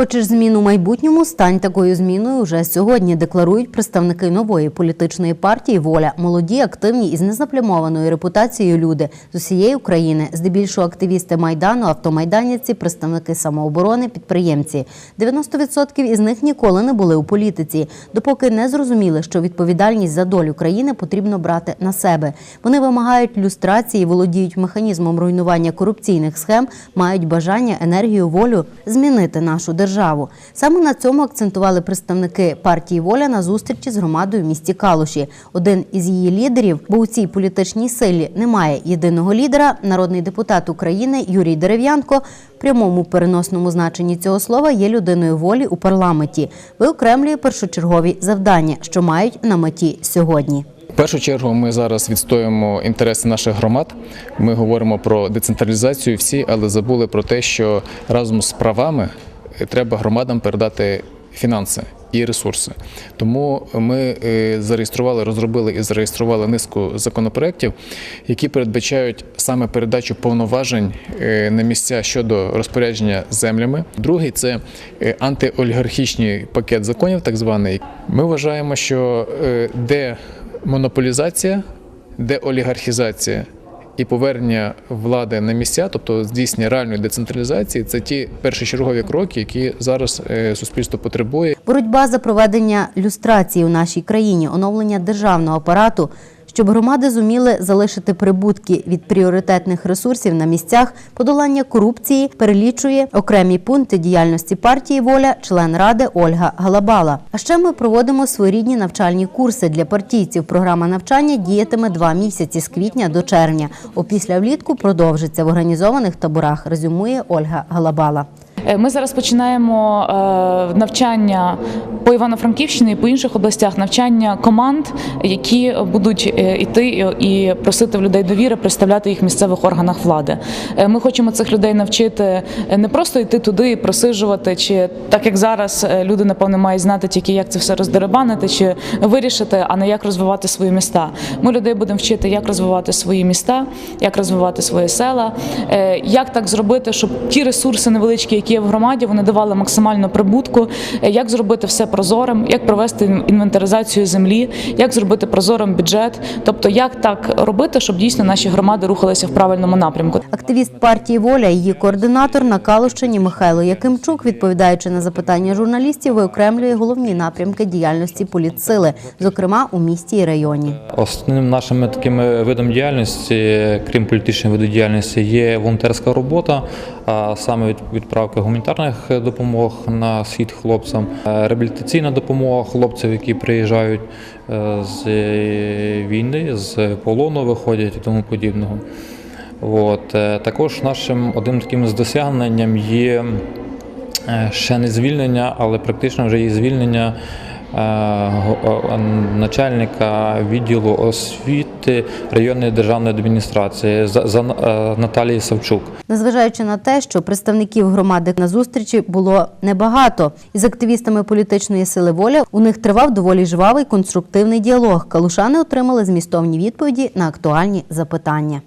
Хочеш змін у майбутньому? Стань такою зміною вже сьогодні. Декларують представники нової політичної партії Воля, молоді, активні із незаплямованою репутацією люди з усієї України, здебільшого активісти майдану, автомайданівці, представники самооборони, підприємці. 90% із них ніколи не були у політиці, допоки не зрозуміли, що відповідальність за долю країни потрібно брати на себе. Вони вимагають люстрації, володіють механізмом руйнування корупційних схем, мають бажання, енергію, волю змінити нашу державу. Саме на цьому акцентували представники партії Воля на зустрічі з громадою в місті Калуші. Один із її лідерів, бо у цій політичній силі немає єдиного лідера, народний депутат України Юрій Дерев'янко прямому переносному значенні цього слова є людиною волі у парламенті. Виокремлює першочергові завдання, що мають на меті сьогодні. В першу чергу ми зараз відстоюємо інтереси наших громад. Ми говоримо про децентралізацію всі, але забули про те, що разом з правами треба громадам передати фінанси і ресурси. Тому ми е, зареєстрували, розробили і зареєстрували низку законопроєктів, які передбачають саме передачу повноважень е, на місця щодо розпорядження землями. Другий це е, антиолігархічний пакет законів, так званий. Ми вважаємо, що де монополізація, деолігархізація і повернення влади на місця, тобто здійснення реальної децентралізації, це ті першочергові кроки, які зараз е, суспільство потребує. Боротьба за проведення люстрації у нашій країні, оновлення державного апарату, щоб громади зуміли залишити прибутки від пріоритетних ресурсів на місцях, подолання корупції, перелічує окремі пункти діяльності партії Воля, член ради Ольга Галабала. А ще ми проводимо своєрідні навчальні курси для партійців. Програма навчання діятиме два місяці з квітня до червня. Опісля влітку продовжиться в організованих таборах. Резюмує Ольга Галабала. Е, Ми зараз починаємо е, навчання по Івано-Франківщині і по інших областях, навчання команд, які будуть е, іти і просити в людей довіри представляти їх в місцевих органах влади. Ми хочемо цих людей навчити не просто йти туди і просижувати, чи так як зараз люди напевно мають знати тільки як це все роздеребанити чи вирішити, а не як розвивати свої міста. Ми людей будемо вчити, як розвивати свої міста, як розвивати свої села, як так зробити, щоб ті ресурси невеличкі, які є в громаді, вони давали максимально прибутку, е, як зробити все прозорим, як провести інвентаризацію землі, як зробити прозорим бюджет, тобто як так робити, щоб дійсно наші громади рухалися в правильному напрямку. Активіст партії Воля, її координатор на Калущині Михайло Якимчук, відповідаючи на запитання журналістів, виокремлює головні напрямки діяльності політсили, зокрема у місті і районі. Основним нашим таким видом діяльності, крім політичної виду діяльності, є волонтерська робота, а саме від- відправка гуманітарних допомог на схід хлопцям, е, реабілітаційна допомога хлопців, які приїжджають е, з війни, з полону виходять і тому подібного. От. е, Також нашим одним таким з досягненням є ще не звільнення, але практично вже є звільнення начальника відділу освіти районної державної адміністрації за е, Наталії Савчук. Незважаючи на те, що представників громади на зустрічі було небагато, із активістами політичної сили воля у них тривав доволі жвавий конструктивний діалог. Калушани отримали змістовні відповіді на актуальні запитання.